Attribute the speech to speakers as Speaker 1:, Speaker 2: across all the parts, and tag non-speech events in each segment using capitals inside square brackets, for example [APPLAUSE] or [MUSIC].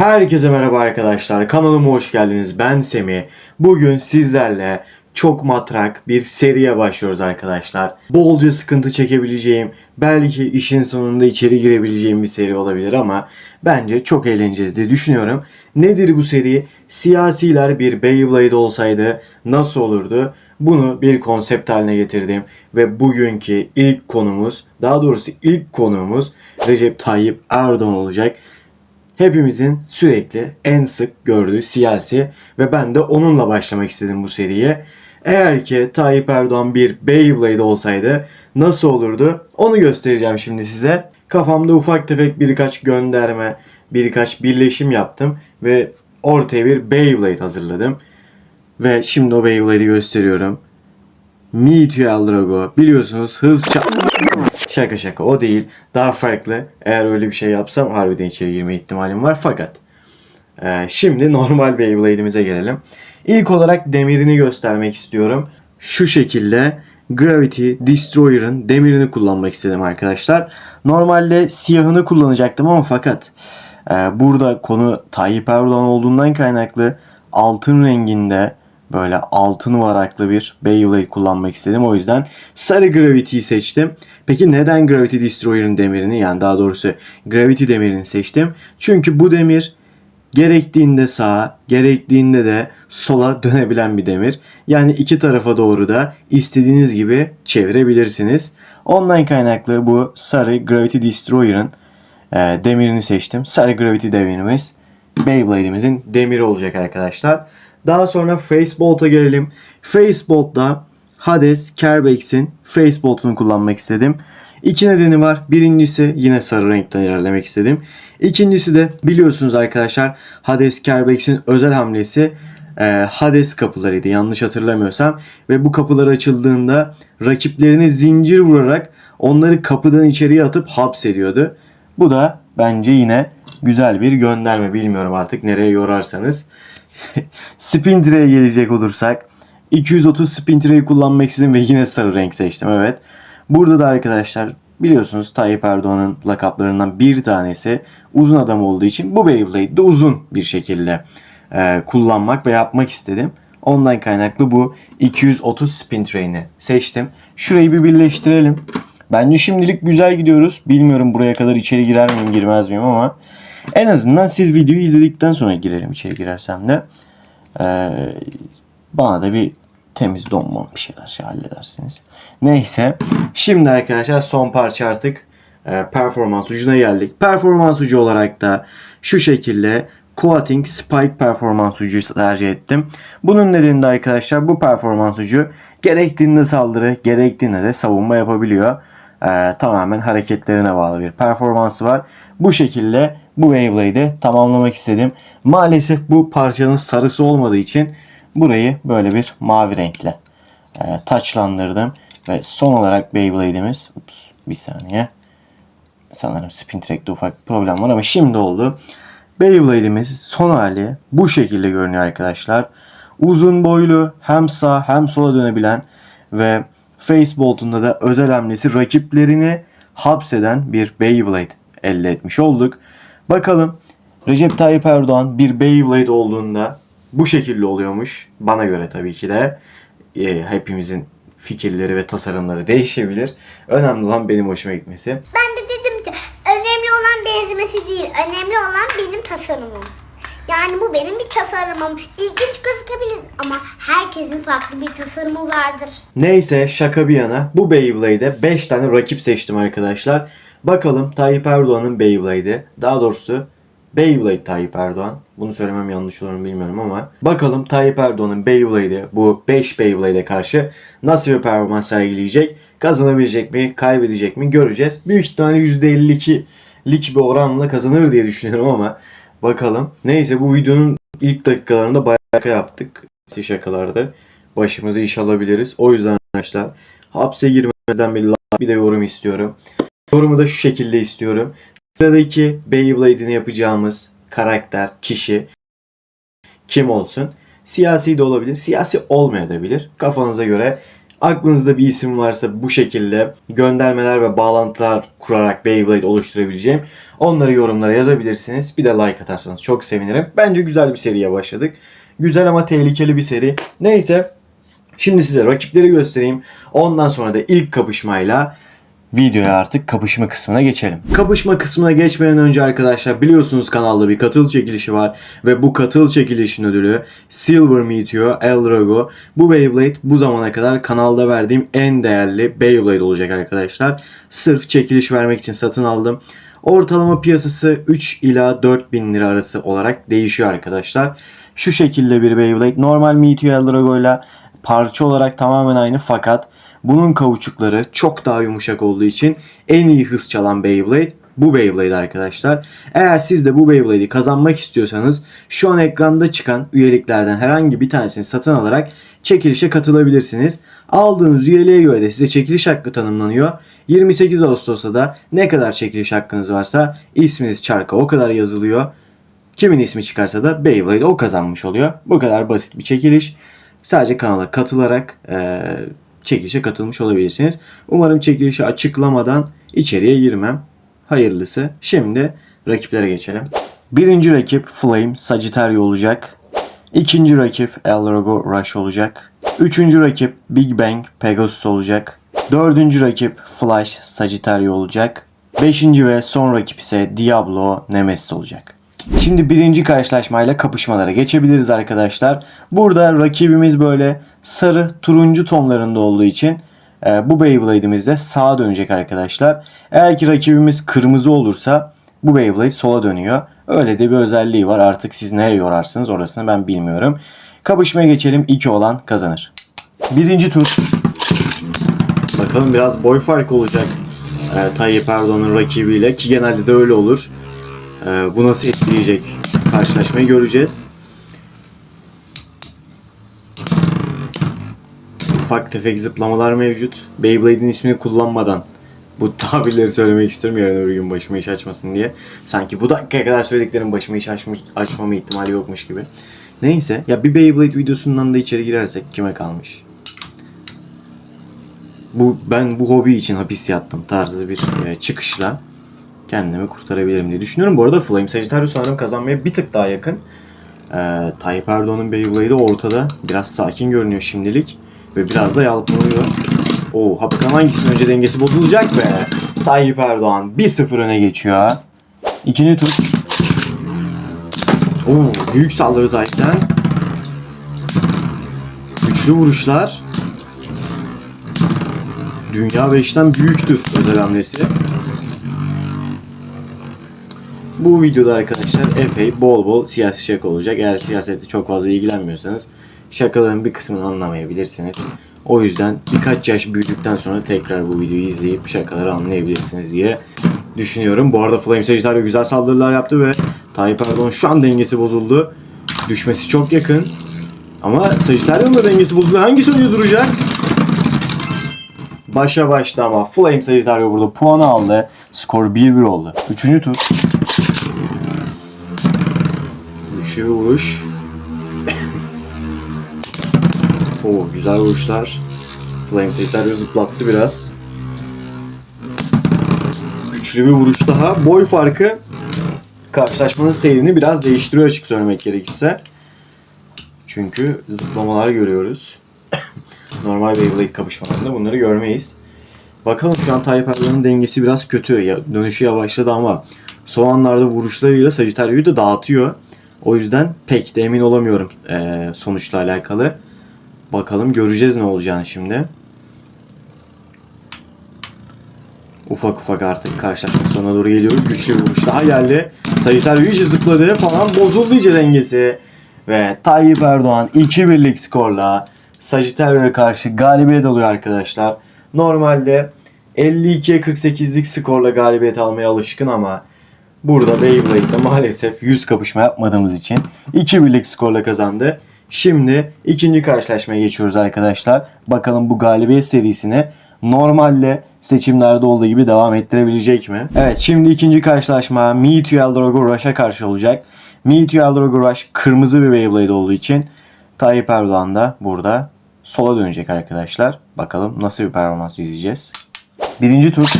Speaker 1: Herkese merhaba arkadaşlar. Kanalıma hoş geldiniz. Ben Semih. Bugün sizlerle çok matrak bir seriye başlıyoruz arkadaşlar. Bolca sıkıntı çekebileceğim, belki işin sonunda içeri girebileceğim bir seri olabilir ama bence çok eğleneceğiz diye düşünüyorum. Nedir bu seri? Siyasiler bir Beyblade olsaydı nasıl olurdu? Bunu bir konsept haline getirdim ve bugünkü ilk konumuz, daha doğrusu ilk konuğumuz Recep Tayyip Erdoğan olacak hepimizin sürekli en sık gördüğü siyasi ve ben de onunla başlamak istedim bu seriye. Eğer ki Tayyip Erdoğan bir Beyblade olsaydı nasıl olurdu onu göstereceğim şimdi size. Kafamda ufak tefek birkaç gönderme, birkaç birleşim yaptım ve ortaya bir Beyblade hazırladım. Ve şimdi o Beyblade'i gösteriyorum. Meteor Drago biliyorsunuz hız ça- Şaka şaka o değil. Daha farklı. Eğer öyle bir şey yapsam harbiden içeri girme ihtimalim var fakat. e, şimdi normal Beyblade'imize gelelim. İlk olarak demirini göstermek istiyorum. Şu şekilde Gravity Destroyer'ın demirini kullanmak istedim arkadaşlar. Normalde siyahını kullanacaktım ama fakat e, burada konu Tayyip Erdoğan olduğundan kaynaklı altın renginde böyle altın varaklı bir Beyblade kullanmak istedim. O yüzden sarı Gravity'yi seçtim. Peki neden Gravity Destroyer'ın demirini yani daha doğrusu Gravity demirini seçtim? Çünkü bu demir gerektiğinde sağa, gerektiğinde de sola dönebilen bir demir. Yani iki tarafa doğru da istediğiniz gibi çevirebilirsiniz. Ondan kaynaklı bu sarı Gravity Destroyer'ın e, demirini seçtim. Sarı Gravity demirimiz Beyblade'imizin demiri olacak arkadaşlar. Daha sonra Facebolt'a gelelim. Facebolt'da Hades Kerbex'in Facebolt'unu kullanmak istedim. İki nedeni var. Birincisi yine sarı renkten ilerlemek istedim. İkincisi de biliyorsunuz arkadaşlar Hades Kerbex'in özel hamlesi e, Hades kapılarıydı yanlış hatırlamıyorsam. Ve bu kapılar açıldığında rakiplerini zincir vurarak onları kapıdan içeriye atıp hapsediyordu. Bu da bence yine güzel bir gönderme. Bilmiyorum artık nereye yorarsanız. [LAUGHS] Spin Tray'e gelecek olursak 230 Spin Tray'i kullanmak istedim ve yine sarı renk seçtim evet. Burada da arkadaşlar biliyorsunuz Tayyip Erdoğan'ın lakaplarından bir tanesi uzun adam olduğu için bu Beyblade'de uzun bir şekilde e, kullanmak ve yapmak istedim. Ondan kaynaklı bu 230 Spin Tray'ini seçtim. Şurayı bir birleştirelim. Bence şimdilik güzel gidiyoruz. Bilmiyorum buraya kadar içeri girer miyim girmez miyim ama en azından siz videoyu izledikten sonra girerim içeri girersem de. Ee, bana da bir temiz donmam bir şeyler şey halledersiniz. Neyse. Şimdi arkadaşlar son parça artık e, performans ucuna geldik. Performans ucu olarak da şu şekilde Coating Spike performans ucu tercih ettim. Bunun nedeni de arkadaşlar bu performans ucu gerektiğinde saldırı gerektiğinde de savunma yapabiliyor. Ee, tamamen hareketlerine bağlı bir performansı var. Bu şekilde bu Beyblade'i tamamlamak istedim. Maalesef bu parçanın sarısı olmadığı için burayı böyle bir mavi renkle e, taçlandırdım. Ve son olarak Beyblade'imiz ups, bir saniye sanırım spin track'te ufak bir problem var ama şimdi oldu. Beyblade'imiz son hali bu şekilde görünüyor arkadaşlar. Uzun boylu hem sağ hem sola dönebilen ve Facebolt'unda da özel hamlesi rakiplerini hapseden bir Beyblade elde etmiş olduk. Bakalım Recep Tayyip Erdoğan bir Beyblade olduğunda bu şekilde oluyormuş. Bana göre tabii ki de e, hepimizin fikirleri ve tasarımları değişebilir. Önemli olan benim hoşuma gitmesi.
Speaker 2: Ben de dedim ki önemli olan benzemesi değil. Önemli olan benim tasarımım. Yani bu benim bir tasarımım. İlginç gözükebilir ama herkesin farklı bir tasarımı vardır.
Speaker 1: Neyse şaka bir yana bu Beyblade'e 5 tane rakip seçtim arkadaşlar. Bakalım Tayyip Erdoğan'ın Beyblade'i daha doğrusu Beyblade Tayyip Erdoğan. Bunu söylemem yanlış olur mu bilmiyorum ama. Bakalım Tayyip Erdoğan'ın Beyblade'i bu 5 Beyblade'e karşı nasıl bir performans sergileyecek? Kazanabilecek mi? Kaybedecek mi? Göreceğiz. Büyük ihtimalle %52'lik bir oranla kazanır diye düşünüyorum ama bakalım. Neyse bu videonun ilk dakikalarında bayağı şaka yaptık. Hepsi şakalardı. Başımızı iş alabiliriz. O yüzden arkadaşlar hapse girmezden bir bir de yorum istiyorum. Yorumu da şu şekilde istiyorum. Sıradaki Beyblade'ini yapacağımız karakter, kişi kim olsun? Siyasi de olabilir, siyasi olmayabilir. Kafanıza göre Aklınızda bir isim varsa bu şekilde göndermeler ve bağlantılar kurarak Beyblade oluşturabileceğim. Onları yorumlara yazabilirsiniz. Bir de like atarsanız çok sevinirim. Bence güzel bir seriye başladık. Güzel ama tehlikeli bir seri. Neyse Şimdi size rakipleri göstereyim. Ondan sonra da ilk kapışmayla videoya artık kapışma kısmına geçelim. Kapışma kısmına geçmeden önce arkadaşlar biliyorsunuz kanalda bir katıl çekilişi var ve bu katıl çekilişin ödülü Silver Meteor Eldrago. Bu Beyblade bu zamana kadar kanalda verdiğim en değerli Beyblade olacak arkadaşlar. Sırf çekiliş vermek için satın aldım. Ortalama piyasası 3 ila 4 bin lira arası olarak değişiyor arkadaşlar. Şu şekilde bir Beyblade normal Meteor Eldrago ile parça olarak tamamen aynı fakat bunun kauçukları çok daha yumuşak olduğu için en iyi hız çalan Beyblade bu Beyblade arkadaşlar. Eğer siz de bu Beyblade'i kazanmak istiyorsanız şu an ekranda çıkan üyeliklerden herhangi bir tanesini satın alarak çekilişe katılabilirsiniz. Aldığınız üyeliğe göre de size çekiliş hakkı tanımlanıyor. 28 Ağustos'ta da ne kadar çekiliş hakkınız varsa isminiz çarka o kadar yazılıyor. Kimin ismi çıkarsa da Beyblade o kazanmış oluyor. Bu kadar basit bir çekiliş. Sadece kanala katılarak e, çekilişe katılmış olabilirsiniz. Umarım çekilişi açıklamadan içeriye girmem. Hayırlısı. Şimdi rakiplere geçelim. Birinci rakip Flame Sagittario olacak. İkinci rakip Elrago Rush olacak. Üçüncü rakip Big Bang Pegasus olacak. Dördüncü rakip Flash Sagittario olacak. Beşinci ve son rakip ise Diablo Nemesis olacak. Şimdi birinci karşılaşmayla kapışmalara geçebiliriz arkadaşlar. Burada rakibimiz böyle sarı turuncu tonlarında olduğu için e, bu Beyblade'imiz de sağa dönecek arkadaşlar. Eğer ki rakibimiz kırmızı olursa bu Beyblade sola dönüyor. Öyle de bir özelliği var. Artık siz neye yorarsınız orasını ben bilmiyorum. Kapışmaya geçelim. İki olan kazanır. Birinci tur. Bakalım biraz boy farkı olacak. E, Tayyip Erdoğan'ın rakibiyle ki genelde de öyle olur. Ee, bu nasıl etkileyecek karşılaşmayı göreceğiz. Ufak tefek zıplamalar mevcut. Beyblade'in ismini kullanmadan bu [LAUGHS] tabirleri söylemek istiyorum yarın öbür gün başıma iş açmasın diye. Sanki bu dakikaya kadar söylediklerim başıma iş açmış, açmama ihtimali yokmuş gibi. Neyse ya bir Beyblade videosundan da içeri girersek kime kalmış? Bu ben bu hobi için hapis yattım tarzı bir e, çıkışla kendimi kurtarabilirim diye düşünüyorum. Bu arada Flame Sagittario sanırım kazanmaya bir tık daha yakın. Ee, Tayyip Erdoğan'ın Beyblade'i ortada. Biraz sakin görünüyor şimdilik. Ve biraz da yalpalıyor. Oo, bakalım hangisinin önce dengesi bozulacak be. Tayyip Erdoğan 1-0 öne geçiyor. İkinci tur. Oo, büyük saldırı Tayyip'ten. Güçlü vuruşlar. Dünya 5'ten büyüktür özel hamlesi. Bu videoda arkadaşlar epey bol bol siyasi şaka olacak. Eğer siyasette çok fazla ilgilenmiyorsanız şakaların bir kısmını anlamayabilirsiniz. O yüzden birkaç yaş büyüdükten sonra tekrar bu videoyu izleyip şakaları anlayabilirsiniz diye düşünüyorum. Bu arada Flame Sagittario güzel saldırılar yaptı ve Tayyip Erdoğan şu an dengesi bozuldu. Düşmesi çok yakın. Ama Sagittario'nun da dengesi bozuldu. Hangisi önce duracak? Başa başta ama Flame Sagittario burada puanı aldı. Skor 1-1 oldu. Üçüncü tur. Güçlü bir vuruş. [COUGHS] Oo güzel vuruşlar. Flame Sagittario zıplattı biraz. Güçlü bir vuruş daha. Boy farkı karşılaşmanın seyrini biraz değiştiriyor açık söylemek gerekirse. Çünkü zıplamalar görüyoruz. [COUGHS] Normal Beyblade kapışmalarında bunları görmeyiz. Bakalım şu an Tayyip Erdoğan'ın dengesi biraz kötü. Ya, dönüşü yavaşladı ama son anlarda vuruşlarıyla Sagittario'yu da dağıtıyor. O yüzden pek de emin olamıyorum eee, sonuçla alakalı. Bakalım göreceğiz ne olacağını şimdi. Ufak ufak artık karşılaşma sonuna doğru geliyoruz. Güçlü bir vuruş daha geldi. Sagittario iyice zıpladı falan. Bozuldu iyice dengesi. Ve Tayyip Erdoğan 2-1'lik skorla Sagittario'ya karşı galibiyet alıyor arkadaşlar. Normalde 52'ye 48'lik skorla galibiyet almaya alışkın ama burada Beyblade'de maalesef 100 kapışma yapmadığımız için 2-1'lik skorla kazandı. Şimdi ikinci karşılaşmaya geçiyoruz arkadaşlar. Bakalım bu galibiyet serisini normalde seçimlerde olduğu gibi devam ettirebilecek mi? Evet şimdi ikinci karşılaşma Mewtwo Eldorado Rush'a karşı olacak. Mewtwo Eldorado Rush kırmızı bir Beyblade olduğu için Tayyip Erdoğan da burada sola dönecek arkadaşlar. Bakalım nasıl bir performans izleyeceğiz. Birinci tur.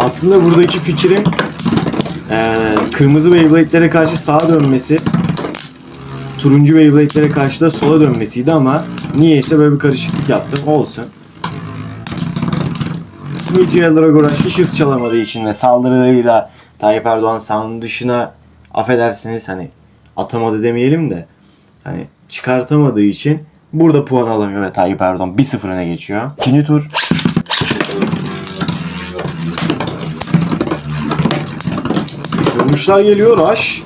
Speaker 1: Aslında buradaki fikrim eee, kırmızı Beyblade'lere karşı sağa dönmesi, turuncu Beyblade'lere karşı da sola dönmesiydi ama niyeyse böyle bir karışıklık yaptım. Olsun. Mitya Dragoraş hiç hız çalamadığı için ve saldırılarıyla Tayyip Erdoğan sahanın dışına affedersiniz hani atamadı demeyelim de hani çıkartamadığı için burada puan alamıyor ve Tayyip Erdoğan 1-0 öne geçiyor. İkinci tur Vurmuşlar geliyor Raş.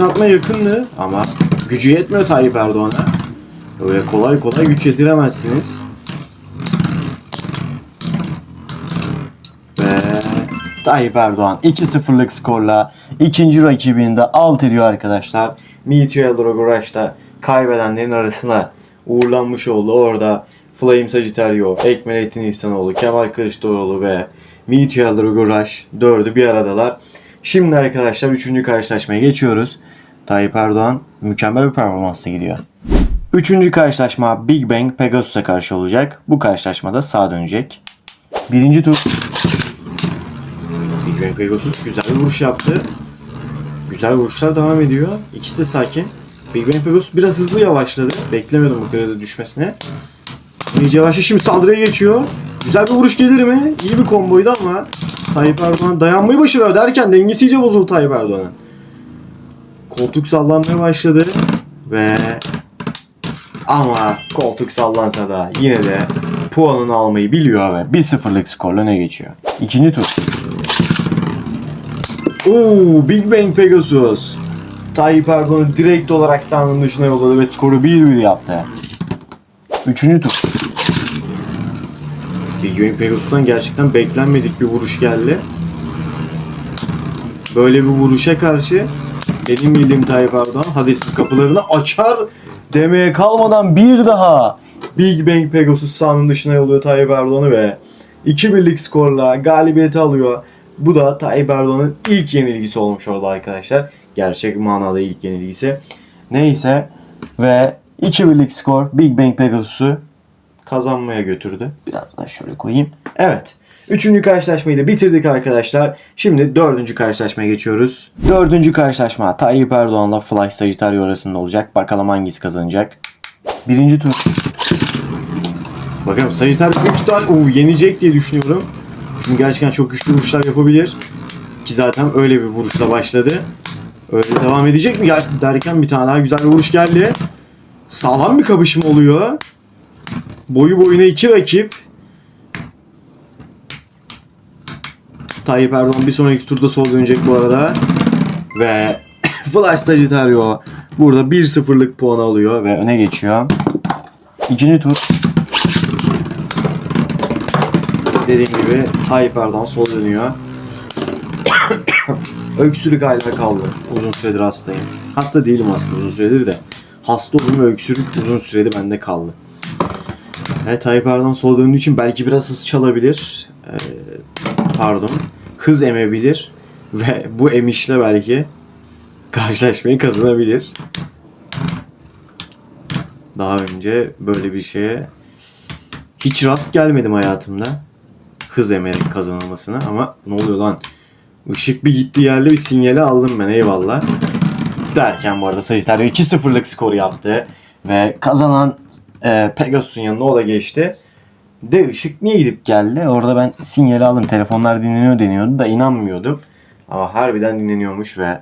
Speaker 1: Atmaya yakındı ama gücü yetmiyor Tayyip Erdoğan'a. Öyle kolay kolay güç yetiremezsiniz. Ve Tayyip Erdoğan 2-0'lık skorla ikinci rakibini de alt ediyor arkadaşlar. Mityo Eldrogoraş da kaybedenlerin arasına uğurlanmış oldu. Orada Flame Sagittario, Ekmelettin İhsanoğlu, Kemal Kılıçdaroğlu ve Mityo Eldrogoraş dördü bir aradalar. Şimdi arkadaşlar üçüncü karşılaşmaya geçiyoruz. Tayyip Erdoğan mükemmel bir performansla gidiyor. Üçüncü karşılaşma Big Bang Pegasus'a karşı olacak. Bu karşılaşmada sağ dönecek. Birinci tur Big Bang Pegasus güzel bir vuruş yaptı. Güzel vuruşlar devam ediyor. İkisi de sakin. Big Bang Pegasus biraz hızlı yavaşladı. Beklemiyordum bu kadar düşmesine. İyice yavaşladı. Şimdi saldırıya geçiyor. Güzel bir vuruş gelir mi? İyi bir komboydu ama Tayyip Erdoğan dayanmayı başarıyor derken dengesi iyice bozuldu Tayyip Erdoğan'ın. Koltuk sallanmaya başladı ve ama koltuk sallansa da yine de puanını almayı biliyor ve 1-0'lık skorla öne geçiyor. İkinci tur. Oo, Big Bang Pegasus. Tayyip Erdoğan'ı direkt olarak sahanın dışına yolladı ve skoru 1-1 yaptı. Üçüncü tur. Bang Pegasus'tan gerçekten beklenmedik bir vuruş geldi. Böyle bir vuruşa karşı benim bildiğim Tayyip Erdoğan Hades'in kapılarını açar demeye kalmadan bir daha Big Bang Pegasus sahanın dışına yolluyor Tayyip Erdoğan'ı ve 2-1'lik skorla galibiyeti alıyor. Bu da Tayyip Erdoğan'ın ilk yenilgisi olmuş oldu arkadaşlar. Gerçek manada ilk yenilgisi. Neyse ve 2-1'lik skor Big Bang Pegasus'u kazanmaya götürdü. Biraz daha şöyle koyayım. Evet. Üçüncü karşılaşmayı da bitirdik arkadaşlar. Şimdi dördüncü karşılaşmaya geçiyoruz. Dördüncü karşılaşma Tayyip Erdoğan'la Flash Sagittario arasında olacak. Bakalım hangisi kazanacak. Birinci tur. Bakalım Sagittario büyük ihtimal Oo, yenecek diye düşünüyorum. Çünkü gerçekten çok güçlü vuruşlar yapabilir. Ki zaten öyle bir vuruşla başladı. Öyle devam edecek mi derken bir tane daha güzel bir vuruş geldi. Sağlam bir kapışma oluyor. Boyu boyuna iki rakip. Tayyip Erdoğan bir sonraki turda sol dönecek bu arada. Ve [LAUGHS] Flash Sagittario burada 1-0'lık puan alıyor ve öne geçiyor. İkinci tur. Dediğim gibi Tayyip Erdoğan sol dönüyor. [COUGHS] öksürük hala kaldı. Uzun süredir hastayım. Hasta değilim aslında uzun süredir de. Hasta oldum ve öksürük uzun süredir bende kaldı. Evet Tayyip Erdoğan sola döndüğü için belki biraz hız çalabilir. Ee, pardon. Hız emebilir. Ve bu emişle belki karşılaşmayı kazanabilir. Daha önce böyle bir şeye hiç rast gelmedim hayatımda. Hız emerek kazanılmasına ama ne oluyor lan? Işık bir gitti yerle bir sinyali aldım ben eyvallah. Derken bu arada Sagittario 2-0'lık skoru yaptı. Ve kazanan e, Pegasus'un yanına o da geçti. De ışık niye gidip geldi? Orada ben sinyali aldım. Telefonlar dinleniyor deniyordu da inanmıyordum. Ama harbiden dinleniyormuş ve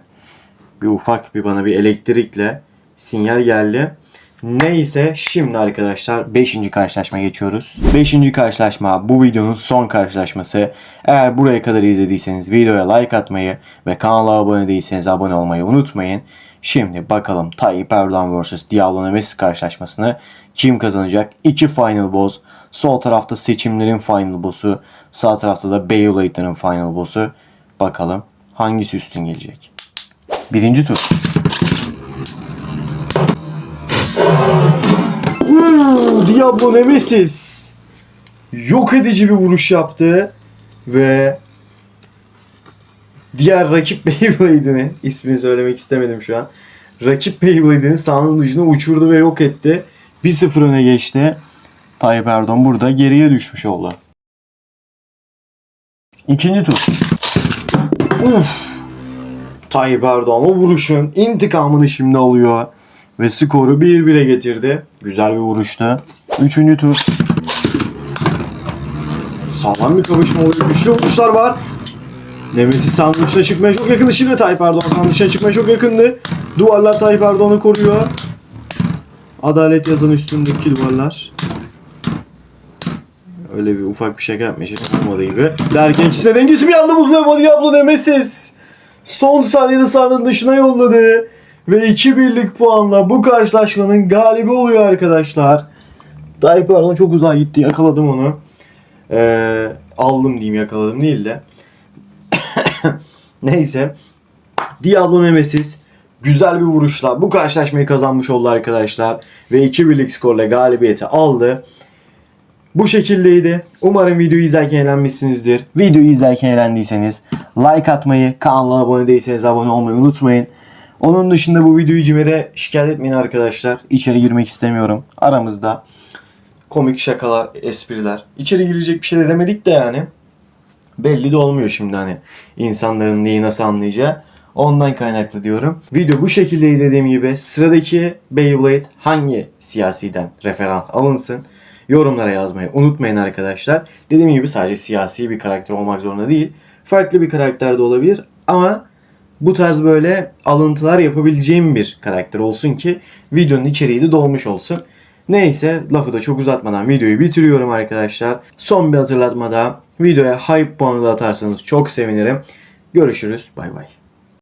Speaker 1: bir ufak bir bana bir elektrikle sinyal geldi. Neyse şimdi arkadaşlar 5. karşılaşmaya geçiyoruz. 5. karşılaşma bu videonun son karşılaşması. Eğer buraya kadar izlediyseniz videoya like atmayı ve kanala abone değilseniz abone olmayı unutmayın. Şimdi bakalım Tayyip Erdoğan vs Diablo Nemesis karşılaşmasını kim kazanacak? İki final boss. Sol tarafta seçimlerin final boss'u. Sağ tarafta da Beyblade'lerin final boss'u. Bakalım hangisi üstün gelecek? Birinci tur. Uuu, Diablo Nemesis yok edici bir vuruş yaptı ve diğer rakip [LAUGHS] Beyblade'ini ismini söylemek istemedim şu an. Rakip Beyblade'ini sahanın dışına uçurdu ve yok etti. 1-0 öne geçti. Tayyip Erdoğan burada geriye düşmüş oldu. İkinci tur. Uf. Tayyip Erdoğan o vuruşun intikamını şimdi alıyor. Ve skoru 1-1'e getirdi. Güzel bir vuruştu. Üçüncü tur. Sağlam bir kavuşma oluyor. Güçlü vuruşlar var. Nemesis sandığın dışına çıkmaya çok yakındı. Şimdi Tayyip Erdoğan sandığın dışına çıkmaya çok yakındı. Duvarlar Tayyip Erdoğan'ı koruyor. Adalet yazan üstündeki duvarlar. Öyle bir ufak bir şaka yapmış. Olmadığı gibi. Derken ikisi de dengesi bir anda bozuluyor. Ama Diablo Nemesis. Son saniyede sahanın dışına yolladı. Ve 2-1'lik puanla bu karşılaşmanın galibi oluyor arkadaşlar. Tayyip Erdoğan çok uzağa gitti. Yakaladım onu. Ee, aldım diyeyim yakaladım değil de. [COUGHS] Neyse. Diablo Nemesis güzel bir vuruşla bu karşılaşmayı kazanmış oldu arkadaşlar. Ve 2-1'lik skorla galibiyeti aldı. Bu şekildeydi. Umarım videoyu izlerken eğlenmişsinizdir. Videoyu izlerken eğlendiyseniz like atmayı, kanala abone değilseniz abone olmayı unutmayın. Onun dışında bu videoyu Cimer'e şikayet etmeyin arkadaşlar. İçeri girmek istemiyorum. Aramızda komik şakalar, espriler. İçeri girecek bir şey de demedik de yani. Belli de olmuyor şimdi hani insanların neyi nasıl anlayacağı. Ondan kaynaklı diyorum. Video bu şekildeydi dediğim gibi. Sıradaki Beyblade hangi siyasiden referans alınsın? Yorumlara yazmayı unutmayın arkadaşlar. Dediğim gibi sadece siyasi bir karakter olmak zorunda değil. Farklı bir karakter de olabilir ama bu tarz böyle alıntılar yapabileceğim bir karakter olsun ki videonun içeriği de dolmuş olsun. Neyse lafı da çok uzatmadan videoyu bitiriyorum arkadaşlar. Son bir hatırlatmada videoya hype puanı da atarsanız çok sevinirim. Görüşürüz. Bay bay.